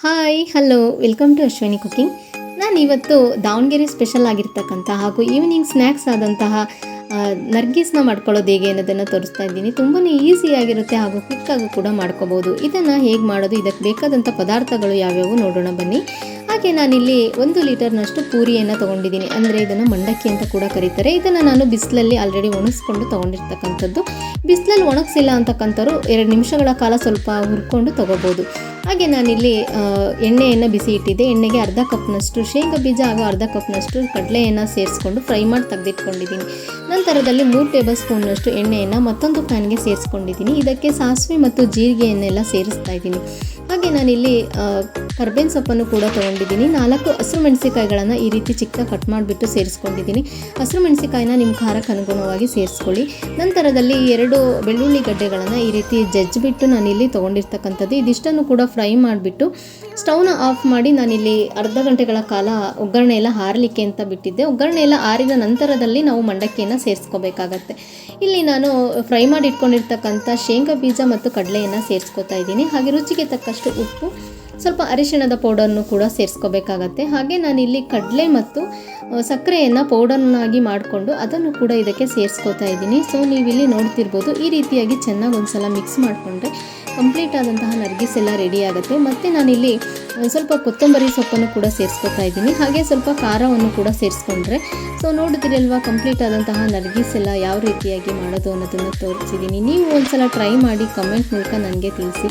Hi hello welcome to Ashwini cooking ನಾನು ಇವತ್ತು Davanagere special ಆಗಿರ್ತಕ್ಕಂಥ ಹಾಗೂ ಈವ್ನಿಂಗ್ ಸ್ನ್ಯಾಕ್ಸ್ ಆದಂತಹ ನರ್ಗಿಸ್ನ ಮಾಡ್ಕೊಳ್ಳೋದು ಹೇಗೆ ಅನ್ನೋದನ್ನು ತೋರಿಸ್ತಾ ಇದ್ದೀನಿ. ತುಂಬಾ ಈಸಿಯಾಗಿರುತ್ತೆ ಹಾಗೂ ಕ್ವಿಕ್ಕಾಗಿ ಕೂಡ ಮಾಡ್ಕೋಬೋದು. ಇದನ್ನು ಹೇಗೆ ಮಾಡೋದು ಇದಕ್ಕೆ ಬೇಕಾದಂಥ ಪದಾರ್ಥಗಳು ಯಾವ್ಯಾವು ನೋಡೋಣ ಬನ್ನಿ. ಹಾಗೆ ನಾನಿಲ್ಲಿ ಒಂದು ಲೀಟರ್ನಷ್ಟು ಪೂರಿಯನ್ನು ತೊಗೊಂಡಿದ್ದೀನಿ. ಅಂದರೆ ಇದನ್ನು ಮಂಡಕ್ಕಿ ಅಂತ ಕೂಡ ಕರೀತಾರೆ. ಇದನ್ನು ನಾನು ಬಿಸಿಲಲ್ಲಿ ಆಲ್ರೆಡಿ ಒಣಗಿಸ್ಕೊಂಡು ತೊಗೊಂಡಿರ್ತಕ್ಕಂಥದ್ದು. ಬಿಸಿಲಲ್ಲಿ ಒಣಗಿಸಿಲ್ಲ ಅಂತಕ್ಕಂಥವ್ರು ಎರಡು ನಿಮಿಷಗಳ ಕಾಲ ಸ್ವಲ್ಪ ಹುರ್ಕೊಂಡು ತೊಗೋಬೋದು. ಹಾಗೆ ನಾನಿಲ್ಲಿ ಎಣ್ಣೆಯನ್ನು ಬಿಸಿ ಇಟ್ಟಿದ್ದೆ. ಎಣ್ಣೆಗೆ ಅರ್ಧ ಕಪ್ನಷ್ಟು ಶೇಂಗಾ ಬೀಜ ಹಾಗೂ ಅರ್ಧ ಕಪ್ನಷ್ಟು ಕಡಲೆಯನ್ನು ಸೇರಿಸ್ಕೊಂಡು ಫ್ರೈ ಮಾಡಿ ತೆಗೆದಿಟ್ಕೊಂಡಿದ್ದೀನಿ. ನಂತರದಲ್ಲಿ ಮೂರು ಟೇಬಲ್ ಸ್ಪೂನ್ನಷ್ಟು ಎಣ್ಣೆಯನ್ನು ಮತ್ತೊಂದು ಪ್ಯಾನ್ಗೆ ಸೇರಿಸ್ಕೊಂಡಿದ್ದೀನಿ. ಇದಕ್ಕೆ ಸಾಸಿವೆ ಮತ್ತು ಜೀರಿಗೆಯನ್ನೆಲ್ಲ ಸೇರಿಸ್ತಾ ಇದ್ದೀನಿ. ಹಾಗೆ ನಾನಿಲ್ಲಿ ಕರ್ಬೇವಿನ ಸೊಪ್ಪನ್ನು ಕೂಡ ತೊಗೊಂಡಿದ್ದೀನಿ. ನಾಲ್ಕು ಹಸಿರು ಮೆಣಸಿಕಾಯಿಗಳನ್ನು ಈ ರೀತಿ ಚಿಕ್ಕ ಕಟ್ ಮಾಡಿಬಿಟ್ಟು ಸೇರಿಸ್ಕೊಂಡಿದ್ದೀನಿ. ಹಸಿರು ಮೆಣಸಿಕಾಯಿನ ನಿಮ್ಮ ಖಾರಕ್ಕೆ ಅನುಗುಣವಾಗಿ ಸೇರಿಸ್ಕೊಳ್ಳಿ. ನಂತರದಲ್ಲಿ ಎರಡು ಬೆಳ್ಳುಳ್ಳಿ ಗಡ್ಡೆಗಳನ್ನು ಈ ರೀತಿ ಜಜ್ಜಿಬಿಟ್ಟು ನಾನಿಲ್ಲಿ ತೊಗೊಂಡಿರ್ತಕ್ಕಂಥದ್ದು. ಇದಿಷ್ಟನ್ನು ಕೂಡ ಫ್ರೈ ಮಾಡಿಬಿಟ್ಟು ಸ್ಟೌನ ಆಫ್ ಮಾಡಿ ನಾನಿಲ್ಲಿ ಅರ್ಧ ಗಂಟೆಗಳ ಕಾಲ ಒಗ್ಗರಣೆ ಎಲ್ಲ ಹಾರಲಿಕ್ಕೆ ಅಂತ ಬಿಟ್ಟಿದ್ದೆ. ಒಗ್ಗರಣೆ ಎಲ್ಲ ಆರಿದ ನಂತರದಲ್ಲಿ ನಾವು ಮಂಡಕ್ಕಿಯನ್ನು ಸೇರಿಸ್ಕೋಬೇಕಾಗತ್ತೆ. ಇಲ್ಲಿ ನಾನು ಫ್ರೈ ಮಾಡಿ ಇಟ್ಕೊಂಡಿರ್ತಕ್ಕಂಥ ಶೇಂಗಾ ಬೀಜ ಮತ್ತು ಕಡಲೆಯನ್ನು ಸೇರಿಸ್ಕೊತಾ ಇದ್ದೀನಿ. ಹಾಗೆ ರುಚಿಗೆ ತಕ್ಕಷ್ಟು ಉಪ್ಪು, ಸ್ವಲ್ಪ ಅರಿಶಿಣದ ಪೌಡರ್ನು ಕೂಡ ಸೇರಿಸ್ಕೋಬೇಕಾಗತ್ತೆ. ಹಾಗೆ ನಾನಿಲ್ಲಿ ಕಡಲೆ ಮತ್ತು ಸಕ್ಕರೆಯನ್ನು ಪೌಡರ್ನಾಗಿ ಮಾಡಿಕೊಂಡು ಅದನ್ನು ಕೂಡ ಇದಕ್ಕೆ ಸೇರಿಸ್ಕೋತಾ ಇದ್ದೀನಿ. ಸೊ, ನೀವಿಲ್ಲಿ ನೋಡ್ತಿರ್ಬೋದು, ಈ ರೀತಿಯಾಗಿ ಚೆನ್ನಾಗಿ ಒಂದು ಸಲ ಮಿಕ್ಸ್ ಮಾಡಿಕೊಂಡ್ರೆ ಕಂಪ್ಲೀಟ್ ಆದಂತಹ ನರ್ಗಿಸ್ ಎಲ್ಲ ರೆಡಿ ಆಗುತ್ತೆ. ಮತ್ತು ನಾನಿಲ್ಲಿ ಸ್ವಲ್ಪ ಕೊತ್ತಂಬರಿ ಸೊಪ್ಪನ್ನು ಕೂಡ ಸೇರಿಸ್ಕೊತಾ ಇದ್ದೀನಿ. ಹಾಗೆ ಸ್ವಲ್ಪ ಖಾರವನ್ನು ಕೂಡ ಸೇರಿಸ್ಕೊಂಡ್ರೆ, ಸೊ, ನೋಡಿದ್ರಲ್ವಾ ಕಂಪ್ಲೀಟ್ ಆದಂತಹ ನರ್ಗಿಸ್ ಎಲ್ಲ ಯಾವ ರೀತಿಯಾಗಿ ಮಾಡೋದು ಅನ್ನೋದನ್ನು ತೋರಿಸಿದ್ದೀನಿ ನೀವು ಒಂದು ಸಲ ಟ್ರೈ ಮಾಡಿ ಕಮೆಂಟ್ ಮೂಲಕ ನನಗೆ ತಿಳಿಸಿ.